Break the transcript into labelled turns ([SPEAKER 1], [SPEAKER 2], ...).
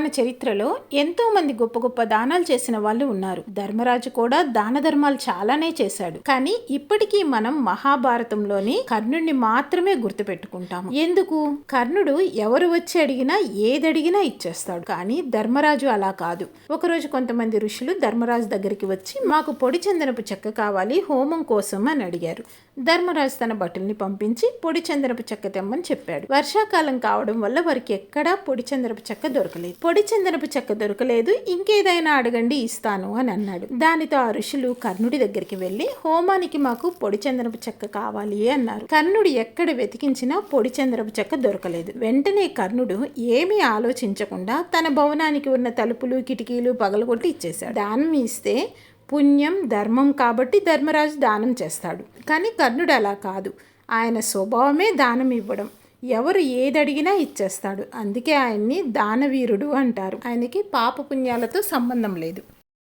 [SPEAKER 1] మన చరిత్రలో ఎంతో మంది గొప్ప గొప్ప దానాలు చేసిన వాళ్ళు ఉన్నారు. ధర్మరాజు కూడా దాన ధర్మాలు చాలానే చేశాడు. కానీ ఇప్పటికీ మనం మహాభారతంలోని కర్ణుడిని మాత్రమే గుర్తుపెట్టుకుంటాము. ఎందుకు? కర్ణుడు ఎవరు వచ్చి అడిగినా ఏది అడిగినా ఇచ్చేస్తాడు. కానీ ధర్మరాజు అలా కాదు. ఒకరోజు కొంతమంది ఋషులు ధర్మరాజు దగ్గరికి వచ్చి మాకు పొడి చందనపు చెక్క కావాలి హోమం కోసం అని అడిగారు. ధర్మరాజు తన బట్టల్ని పంపించి పొడి చందనపు చెక్క తెమ్మని చెప్పాడు. వర్షాకాలం కావడం వల్ల వారికి ఎక్కడా పొడి చందనపు చెక్క దొరకలేదు. పొడి చందనపు చెక్క దొరకలేదు ఇంకేదైనా అడగండి ఇస్తాను అని అన్నాడు. దానితో ఆ ఋషులు కర్ణుడి దగ్గరికి వెళ్ళి హోమానికి మాకు పొడి చందనపు చెక్క కావాలి అన్నారు. కర్ణుడు ఎక్కడ వెతికించినా పొడి చందనపు చెక్క దొరకలేదు. వెంటనే కర్ణుడు ఏమీ ఆలోచించకుండా తన భవనానికి ఉన్న తలుపులు కిటికీలు పగలగొట్టి ఇచ్చేశాడు. దానం ఇస్తే పుణ్యం ధర్మం కాబట్టి ధర్మరాజు దానం చేస్తాడు. కానీ కర్ణుడు అలా కాదు. ఆయన స్వభావమే దానం ఇవ్వడం. ఎవరు ఏదడిగినా ఇచ్చేస్తాడు. అందుకే ఆయన్ని దానవీరుడు అంటారు. ఆయనకి పాప పుణ్యాలతో సంబంధం లేదు.